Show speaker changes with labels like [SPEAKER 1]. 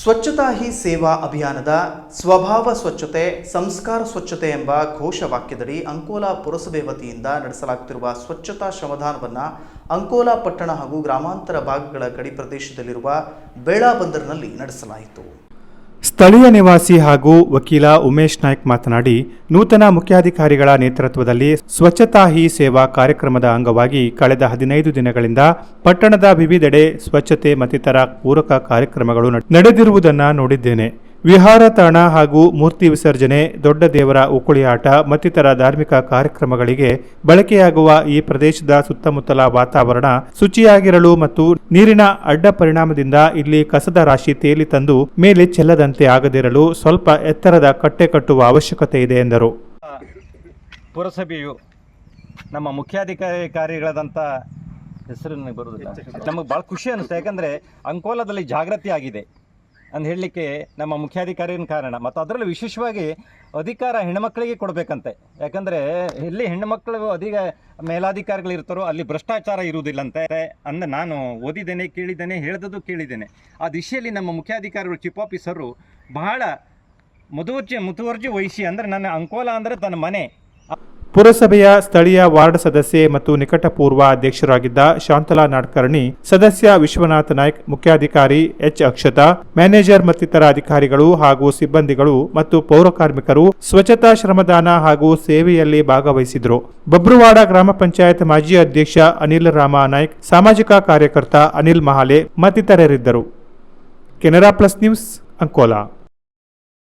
[SPEAKER 1] ಸ್ವಚ್ಛತಾ ಹಿ ಸೇವಾ ಅಭಿಯಾನದ ಸ್ವಭಾವ ಸ್ವಚ್ಛತೆ, ಸಂಸ್ಕಾರ ಸ್ವಚ್ಛತೆ ಎಂಬ ಘೋಷವಾಕ್ಯದಡಿ ಅಂಕೋಲಾ ಪುರಸಭೆ ವತಿಯಿಂದ ನಡೆಸಲಾಗುತ್ತಿರುವ ಸ್ವಚ್ಛತಾ ಶ್ರಮದಾನವನ್ನು ಅಂಕೋಲಾ ಪಟ್ಟಣ ಹಾಗೂ ಗ್ರಾಮಾಂತರ ಭಾಗಗಳ ಗಡಿ ಪ್ರದೇಶದಲ್ಲಿರುವ ಬೇಳಾ ಬಂದರಿನಲ್ಲಿ ನಡೆಸಲಾಯಿತು.
[SPEAKER 2] ಸ್ಥಳೀಯ ನಿವಾಸಿ ಹಾಗೂ ವಕೀಲ ಉಮೇಶ್ ನಾಯ್ಕ್ ಮಾತನಾಡಿ, ನೂತನ ಮುಖ್ಯಾಧಿಕಾರಿಗಳ ನೇತೃತ್ವದಲ್ಲಿ ಸ್ವಚ್ಛತಾ ಹಿ ಸೇವಾ ಕಾರ್ಯಕ್ರಮದ ಅಂಗವಾಗಿ ಕಳೆದ ಹದಿನೈದು ದಿನಗಳಿಂದ ಪಟ್ಟಣದ ವಿವಿಧೆಡೆ ಸ್ವಚ್ಛತೆ ಮತ್ತಿತರ ಪೂರಕ ಕಾರ್ಯಕ್ರಮಗಳು ನಡೆ- ನಡೆದಿರುವುದನ್ನು ನೋಡಿದ್ದೇನೆ. ವಿಹಾರ ತಾಣ ಹಾಗೂ ಮೂರ್ತಿ ವಿಸರ್ಜನೆ, ದೊಡ್ಡ ದೇವರ ಉಕುಳಿಯಾಟ ಮತ್ತಿತರ ಧಾರ್ಮಿಕ ಕಾರ್ಯಕ್ರಮಗಳಿಗೆ ಬಳಕೆಯಾಗುವ ಈ ಪ್ರದೇಶದ ಸುತ್ತಮುತ್ತಲ ವಾತಾವರಣ ಶುಚಿಯಾಗಿರಲು ಮತ್ತು ನೀರಿನ ಅಡ್ಡ ಪರಿಣಾಮದಿಂದ ಇಲ್ಲಿ ಕಸದ ರಾಶಿ ತೇಲಿ ತಂದು ಮೇಲೆ ಚೆಲ್ಲದಂತೆ ಆಗದಿರಲು ಸ್ವಲ್ಪ ಎತ್ತರದ ಕಟ್ಟೆ ಕಟ್ಟುವ ಅವಶ್ಯಕತೆ ಇದೆ ಎಂದರು.
[SPEAKER 3] ಪುರಸಭೆಯು ನಮ್ಮ ಮುಖ್ಯಾಧಿಕಾರಿಗಳಾದಂಥ ಹೆಸರು ಬರುವುದಿಲ್ಲ. ನಮಗೆ ಭಾಳ ಖುಷಿ ಅನಿಸ್ತು ಯಾಕಂದರೆ ಅಂಕೋಲದಲ್ಲಿ ಜಾಗೃತಿ ಆಗಿದೆ. ಅಂತ ಹೇಳಲಿಕ್ಕೆ ನಮ್ಮ ಮುಖ್ಯಾಧಿಕಾರಿನ ಕಾರಣ? ಮತ್ತು ಅದರಲ್ಲೂ ವಿಶೇಷವಾಗಿ ಅಧಿಕಾರ ಹೆಣ್ಮಕ್ಳಿಗೆ ಕೊಡಬೇಕಂತೆ. ಯಾಕಂದರೆ ಎಲ್ಲಿ ಹೆಣ್ಣುಮಕ್ಕಳು ಅಧಿಕ ಮೇಲಾಧಿಕಾರಿಗಳು ಇರ್ತಾರೋ ಅಲ್ಲಿ ಭ್ರಷ್ಟಾಚಾರ ಇರುವುದಿಲ್ಲಂತೆ ಅಂದ ನಾನು ಓದಿದ್ದೇನೆ, ಕೇಳಿದ್ದೇನೆ, ಹೇಳ್ದದ್ದು ಕೇಳಿದ್ದೇನೆ. ಆ ದಿಶೆಯಲ್ಲಿ ನಮ್ಮ ಮುಖ್ಯಾಧಿಕಾರಿಗಳು ಚೀಫ್ ಆಫೀಸರು ಬಹಳ ಮುದುವರ್ಜಿ ಮುತುವರ್ಜಿ ವಹಿಸಿ, ಅಂದರೆ ನನ್ನ ಅಂಕೋಲ ಅಂದರೆ ತನ್ನ ಮನೆ.
[SPEAKER 2] ಪುರಸಭೆಯ ಸ್ಥಳೀಯ ವಾರ್ಡ್ ಸದಸ್ಯೆ ಮತ್ತು ನಿಕಟಪೂರ್ವ ಅಧ್ಯಕ್ಷರಾಗಿದ್ದ ಶಾಂತಲಾ ನಾಡ್ಕರ್ಣಿ, ಸದಸ್ಯ ವಿಶ್ವನಾಥ ನಾಯ್ಕ್, ಮುಖ್ಯಾಧಿಕಾರಿ ಎಚ್ ಅಕ್ಷತಾ, ಮ್ಯಾನೇಜರ್ ಮತ್ತಿತರ ಅಧಿಕಾರಿಗಳು ಹಾಗೂ ಸಿಬ್ಬಂದಿಗಳು ಮತ್ತು ಪೌರ ಕಾರ್ಮಿಕರು ಸ್ವಚ್ಛತಾ ಶ್ರಮದಾನ ಹಾಗೂ ಸೇವೆಯಲ್ಲಿ ಭಾಗವಹಿಸಿದರು. ಬಬ್ರುವಾಡ ಗ್ರಾಮ ಪಂಚಾಯತ್ ಮಾಜಿ ಅಧ್ಯಕ್ಷ ಅನಿಲ್ ರಾಮ ನಾಯ್ಕ್, ಸಾಮಾಜಿಕ ಕಾರ್ಯಕರ್ತ ಅನಿಲ್ ಮಹಾಲೆ ಮತ್ತಿತರರಿದ್ದರು. Canara plus news Ankola.